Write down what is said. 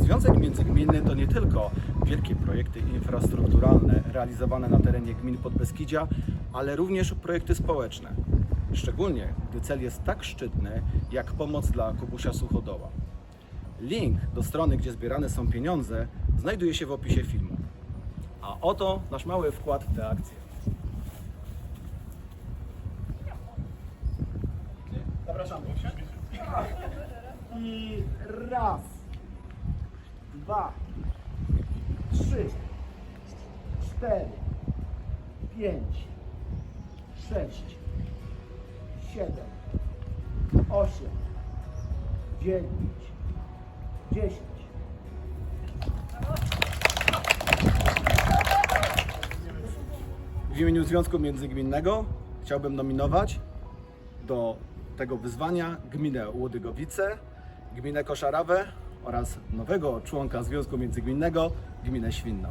Związek Międzygminny to nie tylko wielkie projekty infrastrukturalne realizowane na terenie gmin Podbeskidzia, ale również projekty społeczne. Szczególnie gdy cel jest tak szczytny jak pomoc dla Kubusia Suchodoła. Link do strony, gdzie zbierane są pieniądze, znajduje się w opisie filmu. A oto nasz mały wkład w tę akcję. Zapraszamy. I raz, dwa, trzy, cztery, pięć, sześć, siedem, osiem, dziewięć, dziesięć. W imieniu Związku Międzygminnego chciałbym nominować do tego wyzwania gminę Łodygowice, gminę Koszarawę oraz nowego członka Związku Międzygminnego, gminę Świnną.